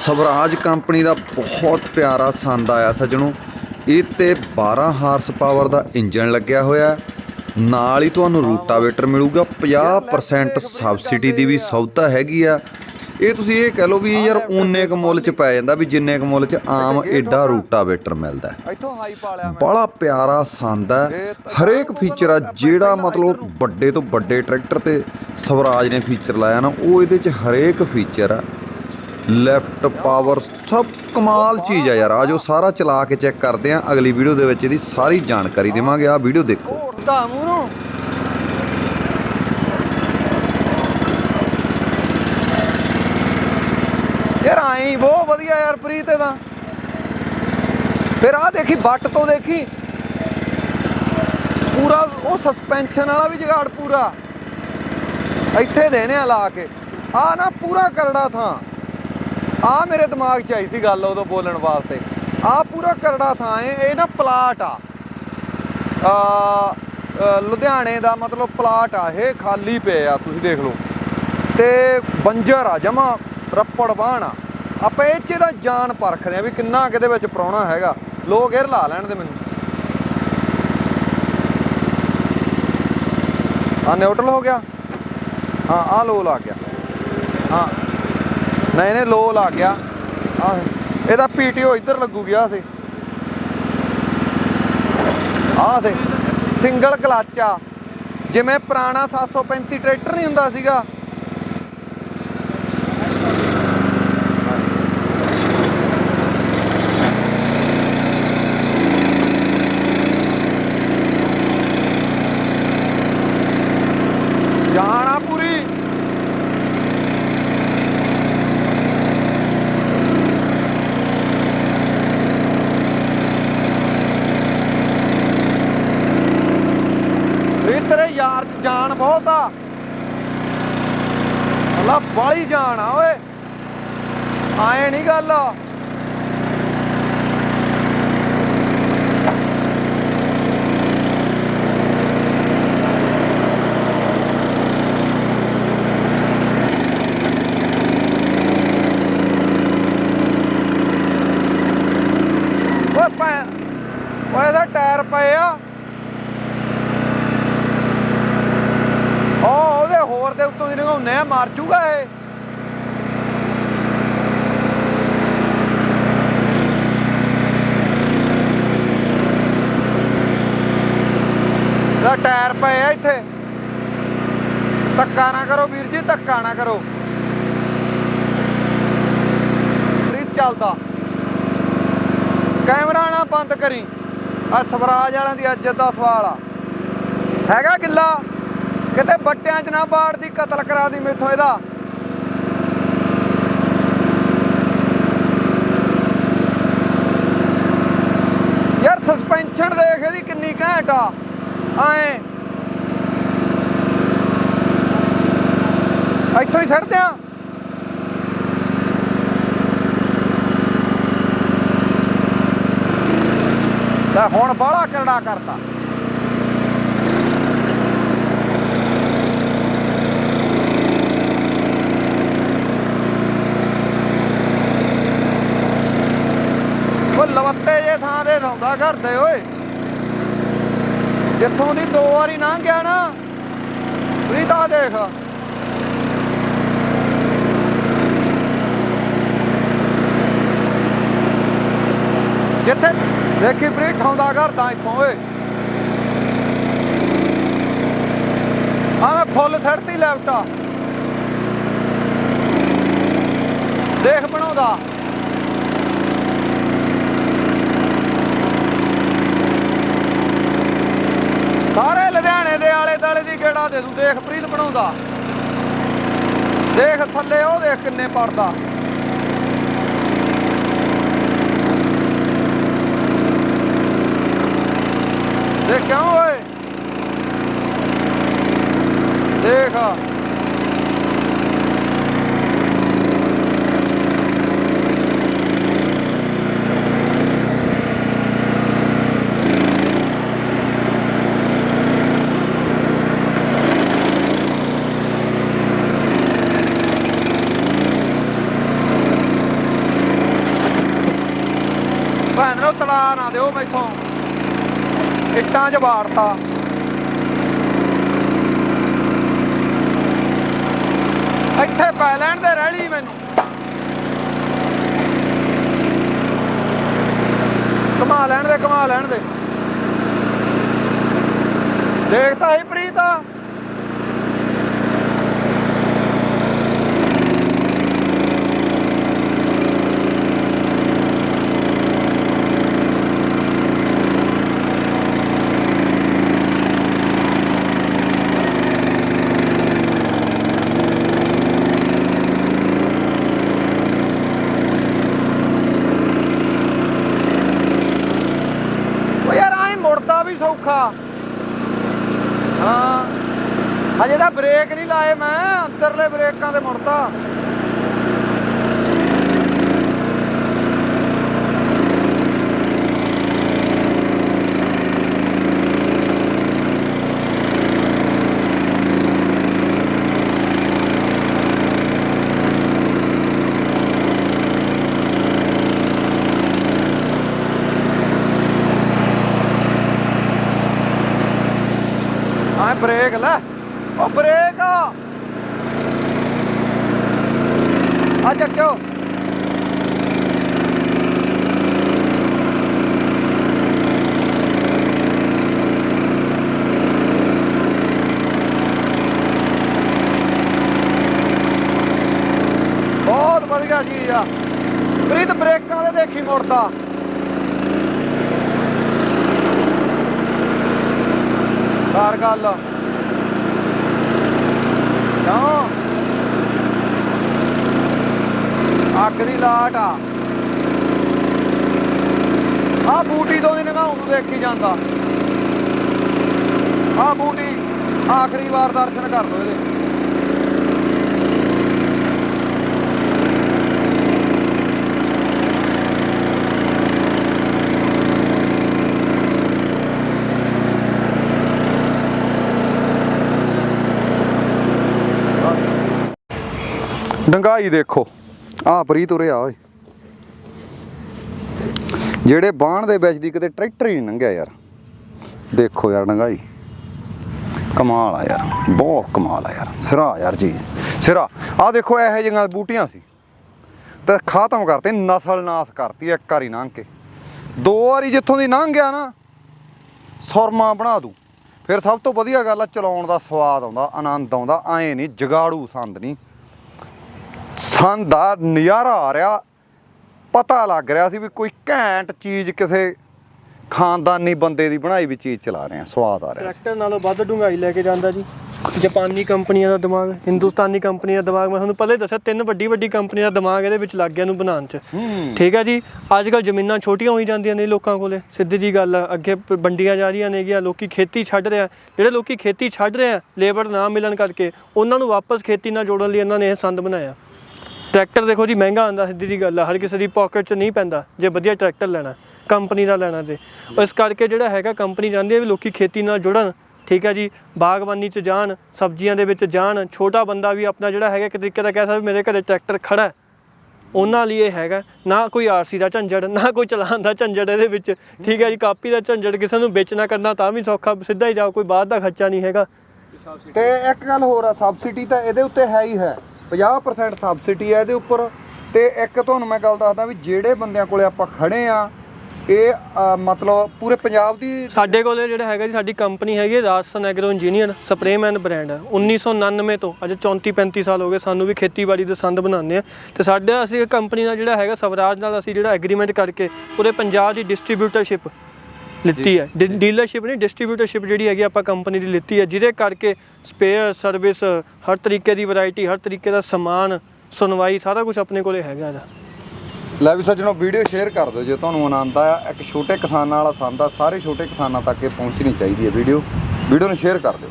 Swaraj company ਦਾ ਬਹੁਤ ਪਿਆਰਾ ਸੰਦ ਆਇਆ ਸੱਜਣੋ। ਇਹ ਤੇ 12 ਹਾਰਸ ਪਾਵਰ ਦਾ ਇੰਜਨ ਲੱਗਿਆ ਹੋਇਆ। ਨਾਲ ਹੀ ਤੁਹਾਨੂੰ ਰੂਟਾਵੇਟਰ ਮਿਲੂਗਾ। 50% ਸਬਸਿਡੀ ਦੀ ਵੀ ਸੌਦਾ ਹੈਗੀ ਆ। ਇਹ ਤੁਸੀਂ ਇਹ ਕਹਿ ਲਓ ਵੀ ਯਾਰ ਓਨੇ ਕ ਮੁੱਲ ਚ ਪੈ ਜਾਂਦਾ ਵੀ ਜਿੰਨੇ ਕ ਮੁੱਲ ਚ ਆਮ ਐਡਾ ਰੂਟਾਵੇਟਰ ਮਿਲਦਾ ਬੜਾ ਪਿਆਰਾ ਸੰਦ ਹੈ। ਹਰੇਕ ਫੀਚਰ ਆ ਜਿਹੜਾ ਮਤਲਬ ਵੱਡੇ ਤੋਂ ਵੱਡੇ ਟਰੈਕਟਰ ਤੇ ਸਵਰਾਜ ਨੇ ਫੀਚਰ ਲਾਇਆ ਨਾ ਉਹ ਇਹਦੇ ਚ ਹਰੇਕ ਫੀਚਰ ਆ। ਲੈਫਟ ਪਾਵਰ ਸਭ ਕਮਾਲ ਚੀਜ਼ ਆ ਯਾਰ। ਆਜੋ ਸਾਰਾ ਚਲਾ ਕੇ ਚੈੱਕ ਕਰਦੇ ਆ। ਅਗਲੀ ਵੀਡੀਓ ਦੇ ਵਿੱਚ ਇਹਦੀ ਸਾਰੀ ਜਾਣਕਾਰੀ ਦੇਵਾਂਗੇ। ਆ ਵੀਡੀਓ ਦੇਖੋ। ਘੋੜਦਾ ਮੂੰਹ ਯਾਰ ਆਈ ਬਹੁਤ ਵਧੀਆ ਯਾਰ ਪ੍ਰੀਤ ਇਹਦਾ। ਫਿਰ ਆ ਦੇਖੀ ਬੱਟ ਤੋਂ ਦੇਖੀ। ਪੂਰਾ ਉਹ ਸਸਪੈਂਸ਼ਨ ਵਾਲਾ ਵੀ ਜਗਾੜ ਪੂਰਾ। ਇੱਥੇ ਦੇਨੇ ਆ ਲਾ ਕੇ। ਆ ਨਾ ਪੂਰਾ ਕਰੜਾ ਥਾਂ। ਆ ਮੇਰੇ ਦਿਮਾਗ 'ਚ ਆਈ ਸੀ ਗੱਲ ਉਦੋਂ ਬੋਲਣ ਵਾਸਤੇ। ਆ ਪੂਰਾ ਕਰੜਾ ਥਾਂ ਏ, ਇਹ ਨਾ ਪਲਾਟ ਆ। ਆ ਲੁਧਿਆਣੇ ਦਾ ਮਤਲਬ ਪਲਾਟ ਆ ਇਹ, ਖਾਲੀ ਪਏ ਆ, ਤੁਸੀਂ ਦੇਖ ਲਓ। ਤੇ ਬੰਜਰ ਆ, ਜਮਾ ਰੱਪੜ ਬਾਣ ਆ। ਆਪਾਂ ਇਹ ਚ ਦਾ ਜਾਨ ਪਰਖਦੇ ਆ ਵੀ ਕਿੰਨਾ ਕਿਤੇ ਵਿੱਚ ਪ੍ਰਾਹੁਣਾ ਹੈਗਾ। ਲੋਕ ਇਹ ਲਾ ਲੈਣ ਦੇ ਮੈਨੂੰ। ਆ ਨਿਊਟਰਲ ਹੋ ਗਿਆ। ਹਾਂ ਆ ਲੋ ਲੱਗ ਗਿਆ। ਹਾਂ। ਨਹੀਂ ਨਹੀਂ, ਲੋ ਲੱਗ ਗਿਆ। ਆ ਇਹਦਾ ਪੀਟੀਓ ਇੱਧਰ ਲੱਗੂਗੀ ਆ ਸੇ। ਆ ਸੇ ਸਿੰਗਲ ਕਲੱਚ ਆ। ਜਿਵੇਂ ਪੁਰਾਣਾ 735 ਟਰੈਕਟਰ ਨਹੀਂ ਹੁੰਦਾ ਸੀਗਾ ਜਾਣਾ ਪੂਰੀ ਇਹ ਤੇਰੇ ਯਾਰ ਚ ਜਾਨ ਬਹੁਤ ਆ। ਅੱਲਾ ਬਾਲੀ ਜਾਨ ਆ ਓਏ। ਆਏ ਨਹੀਂ ਗੱਲ ਓਏ ਪੈ ਓਏ ਇਹਦਾ ਟਾਇਰ ਪਏ ਆ ਉਹ ਉਹਦੇ ਹੋਰ ਦੇ ਉੱਤੋਂ ਦੀ ਨਿਗਾਉਨੇ ਆ ਮਰ ਜੂਗਾ ਇਹ ਦਾ ਟਾਇਰ ਪਏ ਆ ਇੱਥੇ। ਧੱਕਾ ਨਾ ਕਰੋ ਵੀਰ ਜੀ, ਧੱਕਾ ਨਾ ਕਰੋ। ਪ੍ਰੀਤ ਚੱਲਦਾ। ਕੈਮਰਾ ਨਾ ਬੰਦ ਕਰੀ। ਆ ਸਵਰਾਜ ਵਾਲਿਆਂ ਦੀ ਇੱਜ਼ਤ ਦਾ ਸਵਾਲ ਆ। ਹੈਗਾ ਗਿੱਲਾ? ਕਿਤੇ ਬੱਟਿਆਂ 'ਚ ਨਾ ਬਾੜ ਦੀ, ਕਤਲ ਕਰਾ ਦੀ ਮੇਥੋਂ ਇਹਦਾ। ਯਾਰ ਸਸਪੈਂਸ਼ਨ ਦੇਖ ਇਹਦੀ ਕਿੰਨੀ ਘੈਂਟ ਆ। ਆਏ। ਇੱਥੋਂ ਹੀ ਛੱਡਦੇ ਆ ਲੈ ਹੁਣ ਬਾਹਲਾ ਕਰੜਾ ਕਰਤਾ। ਉਹ ਲਵੱਤੇ ਜੇ ਥਾਂ ਦੇ ਰੌਂਦਾ ਕਰਦੇ ਓਏ। ਜਿੱਥੋਂ ਦੀ ਦੋ ਵਾਰੀ ਲੰਘ ਗਿਆ ਨਾ ਪ੍ਰੀਤਾ ਦੇਖ। ਜਿੱਥੇ, ਦੇਖੀ ਪ੍ਰੀਤ ਠਾਉਂਦਾ ਕਰਦਾ ਇੱਥੋਂ, ਓਏ। ਆ ਮੈਂ ਫੁੱਲ ਛੱਡਤੀ ਲੈਫਟਾ। ਦੇਖ ਬਣਾਉਂਦਾ ਸਾਰੇ ਲੁਧਿਆਣੇ ਦੇ ਆਲੇ ਦਾਲੇ ਦੀ ਗੇੜਾ ਦੇ ਦੂੰ ਦੇਖ ਪ੍ਰੀਤ ਬਣਾਉਂਦਾ। ਦੇਖ ਥੱਲੇ ਉਹ ਦੇਖ ਕਿੰਨੇ ਪੜਦਾ। ਤੜਾ ਇੱਟਾਂ 'ਚ ਵਾੜਤਾ ਇੱਥੇ ਪੈ ਲੈਣ ਦੇ ਰਹਿਲੀ ਮੈਨੂੰ ਕਮਾ ਲੈਣ ਦੇ ਕਮਾ ਲੈਣ ਦੇ ਦੇਖਤਾ ਹੀ ਪ੍ਰੀਤਾ ਓ ਯਾਰ ਐ ਮੁੜਦਾ ਵੀ ਸੌਖਾ ਹਾਂ ਹਜੇ ਤਾਂ ਬ੍ਰੇਕ ਨਹੀਂ ਲਾਏ ਮੈਂ ਅੰਦਰਲੇ ਬ੍ਰੇਕਾਂ ਤੇ ਮੁੜਦਾ ਬ੍ਰੇਕ ਲੈ। ਓ ਬ੍ਰੇਕ ਆ। ਚੱਕਿਓ। ਬਹੁਤ ਵਧੀਆ ਚੀਜ਼ ਆ। ਪ੍ਰੀਤ, ਬ੍ਰੇਕਾਂ ਦੇ ਦੇਖੀ ਮੁੜਦਾ ਕਰ ਗੱਲ। ਅੱਗ ਦੀ ਲਾਟ ਆ। ਆ ਬੂਟੀ ਤੋਂ ਦੀ ਨਗਾਉਂ ਨੂੰ ਦੇਖੀ ਜਾਂਦਾ। ਆ ਬੂਟੀ ਆਖਰੀ ਵਾਰ ਦਰਸ਼ਨ ਕਰ ਲੋ ਇਹਦੇ। ਡੰਗਾਈ ਦੇਖੋ। ਆ ਪ੍ਰੀਤ ਉਰੇ ਆ, ਓਏ। ਜਿਹੜੇ ਬਾਣ ਦੇ ਵਿੱਚ ਦੀ ਕਿਤੇ ਟਰੈਕਟਰ ਹੀ ਨਹੀਂ ਲੰਘਿਆ ਯਾਰ। ਦੇਖੋ ਯਾਰ ਡੰਗਾਈ ਕਮਾਲ ਆ ਯਾਰ, ਬਹੁਤ ਕਮਾਲ ਆ ਯਾਰ। ਸਿਰਾ ਯਾਰ ਜੀ। ਸਿਰਾ ਆ ਦੇਖੋ ਇਹੋ ਜਿਹੀਆਂ ਬੂਟੀਆਂ ਸੀ। ਤੇ ਖਾਤਮ ਕਰਤੇ, ਨਸਲ ਨਾਸ ਕਰਤੀ, ਇੱਕ ਵਾਰੀ ਲੰਘ ਕੇ। ਦੋ ਵਾਰੀ ਜਿੱਥੋਂ ਦੀ ਲੰਘ ਗਿਆ ਨਾ, ਸੁਰਮਾ ਬਣਾ ਦੂ। ਫਿਰ ਸਭ ਤੋਂ ਵਧੀਆ ਗੱਲ ਆ, ਚਲਾਉਣ ਦਾ ਸਵਾਦ ਆਉਂਦਾ, ਆਨੰਦ ਆਉਂਦਾ, ਐਂ ਨਹੀਂ, ਜਗਾੜੂ ਸੰਦ ਨਹੀਂ। ਸੰਦ ਦਾ ਨਜ਼ਾਰਾ ਆ ਰਿਹਾ। ਪਤਾ ਲੱਗ ਰਿਹਾ ਸੀ ਵੀ ਕੋਈ ਘੈਂਟ ਚੀਜ਼ ਕਿਸੇ ਖਾਨਦਾਨੀ ਬੰਦੇ ਦੀ ਬਣਾਈ ਵੀ ਚੀਜ਼ ਚਲਾ ਰਹੇ ਆ ਸਵਾਦ ਆ ਰਿਹਾ ਟਰੈਕਟਰ ਨਾਲੋਂ ਵੱਧ ਡੂੰਘਾਈ ਲੈ ਕੇ ਜਾਂਦਾ ਜੀ। ਜਾਪਾਨੀ ਕੰਪਨੀਆਂ ਦਾ ਦਿਮਾਗ ਹਿੰਦੁਸਤਾਨੀ ਕੰਪਨੀਆਂ ਦਾ ਦਿਮਾਗ ਮੈਂ ਤੁਹਾਨੂੰ ਪਹਿਲਾਂ ਦੱਸਿਆ ਤਿੰਨ ਵੱਡੀ ਵੱਡੀ ਕੰਪਨੀਆਂ ਦਾ ਦਿਮਾਗ ਇਹਦੇ ਵਿੱਚ ਲੱਗ ਗਿਆ ਨੂੰ ਬਣਾਉਣ 'ਚ। ਠੀਕ ਹੈ ਜੀ ਅੱਜ ਕੱਲ ਜ਼ਮੀਨਾਂ ਛੋਟੀਆਂ ਹੋਈ ਜਾਂਦੀਆਂ ਨੇ ਲੋਕਾਂ ਕੋਲੇ ਸਿੱਧੀ ਜੀ ਗੱਲ ਆ ਅੱਗੇ ਵੰਡੀਆਂ ਜਾ ਰਹੀਆਂ ਨੇਗੀਆਂ ਲੋਕੀ ਖੇਤੀ ਛੱਡ ਰਹੇ ਆ। ਜਿਹੜੇ ਲੋਕੀ ਖੇਤੀ ਛੱਡ ਰਹੇ ਆ ਲੇਬਰ ਨਾ ਮਿਲਣ ਕਰਕੇ ਉਹਨਾਂ ਨੂੰ ਵਾਪਸ ਖੇਤੀ ਨਾਲ ਜੋੜਨ ਲਈ ਇਹਨਾਂ ਨੇ ਇਹ ਸੰਦ ਬਣਾਇਆ। ਟਰੈਕਟਰ ਦੇਖੋ ਜੀ ਮਹਿੰਗਾ ਆਂਦਾ ਸਿੱਧੀ ਜੀ ਗੱਲ ਆ ਹਰ ਕਿਸੇ ਦੀ ਪਾਕਟ 'ਚ ਨਹੀਂ ਪੈਂਦਾ ਜੇ ਵਧੀਆ ਟਰੈਕਟਰ ਲੈਣਾ ਕੰਪਨੀ ਦਾ ਲੈਣਾ ਤੇ। ਇਸ ਕਰਕੇ ਜਿਹੜਾ ਹੈਗਾ ਕੰਪਨੀ ਚਾਹੁੰਦੀ ਹੈ ਵੀ ਲੋਕੀ ਖੇਤੀ ਨਾਲ ਜੁੜਨ ਠੀਕ ਹੈ ਜੀ ਬਾਗਬਾਨੀ 'ਚ ਜਾਣ ਸਬਜ਼ੀਆਂ ਦੇ ਵਿੱਚ ਜਾਣ ਛੋਟਾ ਬੰਦਾ ਵੀ ਆਪਣਾ ਜਿਹੜਾ ਹੈਗਾ ਇੱਕ ਤਰੀਕੇ ਦਾ ਕਹਿ ਸਕਦਾ ਵੀ ਮੇਰੇ ਘਰੇ ਟਰੈਕਟਰ ਖੜਾ ਹੈ। ਉਹਨਾਂ ਲਈ ਇਹ ਹੈਗਾ ਨਾ ਕੋਈ ਆਰਸੀ ਦਾ ਝੰਜੜ ਨਾ ਕੋਈ ਚਲਾਨ ਦਾ ਝੰਜੜ ਇਹਦੇ ਵਿੱਚ ਠੀਕ ਹੈ ਜੀ ਕਾਪੀ ਦਾ ਝੰਜੜ ਕਿਸੇ ਨੂੰ ਵੇਚਣਾ ਕਰਨਾ ਤਾਂ ਵੀ ਸੌਖਾ ਸਿੱਧਾ ਹੀ ਜਾਓ ਕੋਈ ਬਾਹਰ ਦਾ ਖਰਚਾ ਨਹੀਂ ਹੈਗਾ। ਤੇ ਇੱਕ ਗੱਲ ਹੋਰ ਆ ਸਬਸਿਡੀ ਤਾਂ ਇਹਦੇ ਉੱਤੇ ਹੈ ਹੀ ਹੈ। 50% ਸਬਸਿਡੀ ਹੈ ਇਹਦੇ ਉੱਪਰ। ਤੇ ਇੱਕ ਤੁਹਾਨੂੰ ਮੈਂ ਗੱਲ ਦੱਸਦਾ ਵੀ ਜਿਹੜੇ ਬੰਦਿਆਂ ਕੋਲੇ ਆਪਾਂ ਖੜੇ ਆ, ਇਹ ਮਤਲਬ ਪੂਰੇ ਪੰਜਾਬ ਦੀ ਸਾਡੇ ਕੋਲੇ ਜਿਹੜਾ ਹੈਗਾ ਜੀ, ਸਾਡੀ ਕੰਪਨੀ ਹੈਗੀ ਹੈ, Rajasthan agro engineer sprayman brand ਹੈ 1999 ਤੋਂ, ਅੱਜ 34 35 ਸਾਲ ਹੋ ਗਏ, ਸਾਨੂੰ ਵੀ ਖੇਤੀਬਾੜੀ ਦੇ ਸੰਦ ਬਣਾਉਂਦੇ ਆ। ਤੇ ਸਾਡਾ ਅਸੀਂ ਕੰਪਨੀ ਨਾਲ ਜਿਹੜਾ ਹੈਗਾ, ਸਵਰਾਜ ਨਾਲ ਅਸੀਂ ਜਿਹੜਾ ਐਗਰੀਮੈਂਟ ਕਰਕੇ, ਪੂਰੇ ਪੰਜਾਬ ਦੀ ਡਿਸਟ੍ਰੀਬਿਊਟਰਸ਼ਿਪ ਲਿੱਤੀ ਹੈ। ਡੀਲਰਸ਼ਿਪ ਨਹੀਂ ਡਿਸਟ੍ਰੀਬਿਊਟਰਸ਼ਿਪ ਜਿਹੜੀ ਹੈਗੀ ਆਪਾਂ ਕੰਪਨੀ ਦੀ ਲਿੱਤੀ ਹੈ ਜਿਹਦੇ ਕਰਕੇ ਸਪੇਅਰ ਸਰਵਿਸ ਹਰ ਤਰੀਕੇ ਦੀ ਵੈਰਾਈਟੀ ਹਰ ਤਰੀਕੇ ਦਾ ਸਮਾਨ ਸੁਣਵਾਈ ਸਾਰਾ ਕੁਝ ਆਪਣੇ ਕੋਲੇ ਹੈਗਾ ਇਹਦਾ। ਲੈ ਵੀ ਸੱਜਣੋ ਵੀਡੀਓ ਸ਼ੇਅਰ ਕਰ ਦਿਓ ਜੇ ਤੁਹਾਨੂੰ ਆਨੰਦ ਆਇਆ। ਇੱਕ ਛੋਟੇ ਕਿਸਾਨਾਂ ਵਾਲਾ ਸੰਦ ਆ ਸਾਰੇ ਛੋਟੇ ਕਿਸਾਨਾਂ ਤੱਕ ਇਹ ਪਹੁੰਚਣੀ ਚਾਹੀਦੀ ਹੈ ਵੀਡੀਓ। ਵੀਡੀਓ ਨੂੰ ਸ਼ੇਅਰ ਕਰ ਦਿਓ।